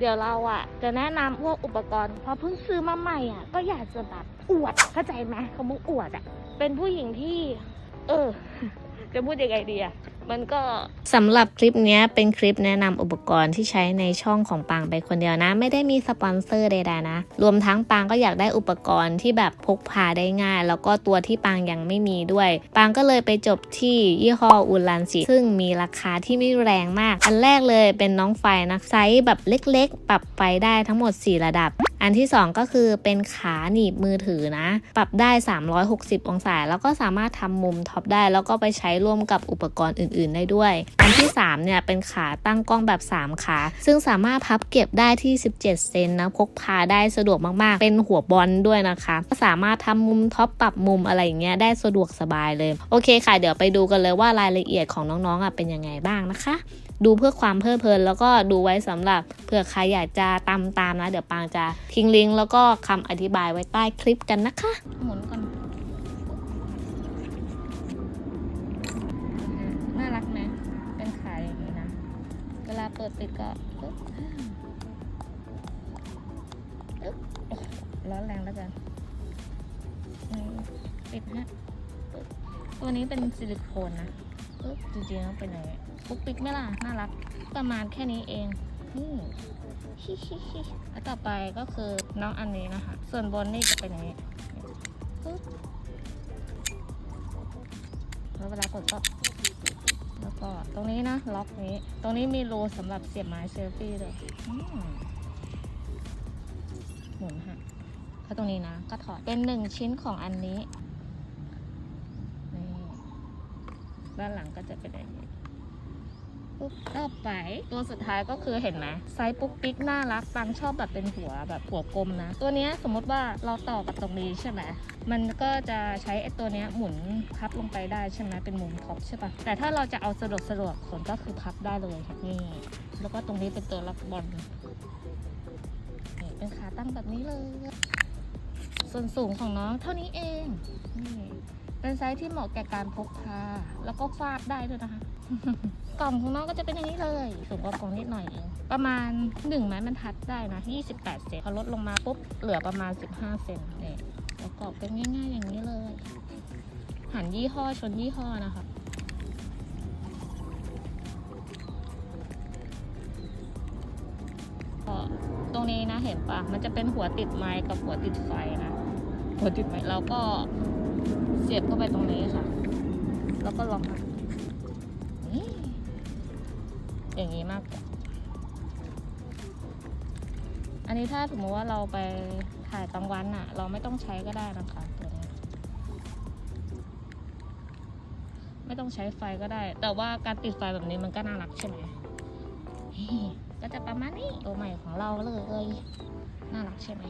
เดี๋ยวเราอะ จะแนะนำพวกอุปกรณ์เพราะเพิ่งซื้อมาใหม่อะ ก็อยากจะแบบอวดเข้าใจไหมคำว่าอวดอะ เป็นผู้หญิงที่ เออ จะพูดยังไงดีอะ มันก็สำหรับคลิปนี้เป็นคลิปแนะนำอุปกรณ์ที่ใช้ในช่องของปางไปคนเดียวนะ ไม่ได้มีสปอนเซอร์ใดๆนะ รวมทั้งปางก็อยากได้อุปกรณ์ที่แบบพกพาได้ง่าย แล้วก็ตัวที่ปางยังไม่มีด้วย ปางก็เลยไปจบที่ยี่ห้ออุลันสิซึ่งมีราคาที่ไม่แรงมาก อันแรกเลยเป็นน้องไฟนะไซส์แบบเล็กๆ ปรับไฟได้ทั้งหมด 4 ระดับ อันที่ 2 ก็คือเป็นขาหนีบมือถือนะ ปรับได้ 360 องศา แล้วก็สามารถทำมุมท็อปได้ แล้วก็ไปใช้ร่วมกับอุปกรณ์อื่น ๆ ได้ด้วย อันที่3เนี่ยเป็นขาตั้งกล้องแบบ 3 ขา ซึ่งสามารถพับเก็บได้ที่ 17 เซนนะพกพาได้สะดวกมาก ๆ เป็นหัวบอลด้วยนะคะก็สามารถทำมุมท็อปปรับมุมอะไรอย่างเงี้ยได้สะดวกสบายเลย โอเคค่ะ เดี๋ยวไปดูกันเลยว่ารายละเอียดของน้องๆอะเป็นยังไงบ้างนะคะดูเพื่อความเพลิดเพลิน แล้วก็ดูไว้สำหรับเผื่อใครอยากจะตามตามนะ เดี๋ยวปางจะทิ้งลิงก์แล้วก็คำอธิบายไว้ใต้คลิปกันนะคะ หมุนก่อน น่ารักไหมเป็นขาอย่างนี้นะ เวลาเปิดปิดก็ปึ๊บปึ๊บร้อนแรงแล้วกันปิดฮะปึ๊บตัวนี้เป็นซิลิโคนนะปึ๊บจริงๆแล้วเป็นอย่างนี้ปุ๊กปิ๊กไหมล่ะ น่ารัก ประมาณแค่นี้เอง แล้วต่อไปก็คือน้องอันนี้นะคะ ส่วนบนนี่จะเป็นอย่างนี้ปึ๊บแล้วเวลากดก็ แล้วก็ตรงนี้นะ ล็อกนี้ ตรงนี้มีรูสำหรับเสียบไม้เซลฟี่เลยหมุนฮะแล้วตรงนี้นะ ก็ถอดเป็นหนึ่งชิ้นของอันนี้นี่ด้านหลังก็จะเป็นอย่างนี้ ปุ๊บต่อไป ตัวสุดท้ายก็คือเห็นไหมไซส์ปุ๊กปิ๊กน่ารักปังชอบแบบเป็นหัวแบบหัวกลมนะ ตัวเนี้ยสมมติว่าเราต่อกับตรงนี้ใช่ไหมมันก็จะใช้ไอ้ตัวเนี้ยหมุนพับลงไปได้ใช่ไหมเป็นมุมท็อปใช่ปะแต่ถ้าเราจะเอาสะดวกสะดวกคนก็คือพับได้เลยนี่ แล้วก็ตรงนี้เป็นตัวรับบอลนี่เป็นขาตั้งแบบนี้เลย ส่วนสูงของน้องเท่านี้เองนี่ เป็นไซส์ที่เหมาะแก่การพกพา แล้วก็ฟาดได้ด้วยนะคะ กล่องของน้องก็จะเป็นอย่างนี้เลยสูงกว่ากล่องนิดหน่อยเองประมาณ1ไม้บรรทัดได้นะ 28 เซนพอลดลงมาปุ๊บเหลือประมาณ 15 เซนเนี่ยประกอบเป็นง่าย ๆ อย่างนี้เลย หันยี่ห้อชนยี่ห้อนะคะก็ตรงนี้นะเห็นปะมันจะเป็นหัวติดไม้กับหัวติดไฟนะ หัวติดไม้เราก็ เสียบเข้าไปตรงนี้ค่ะ แล้วก็ลองนะอย่างนี้มากกว่าอันนี้ถ้าสมมติว่าเราไปถ่ายกลางวันอะเราไม่ต้องใช้ก็ได้นะคะตัวนี้ไม่ต้องใช้ไฟก็ได้ แต่ว่าการติดไฟแบบนี้มันก็น่ารักใช่ไหมก็จะประมาณนี้ตัวใหม่ของเราเลยน่ารักใช่ไหม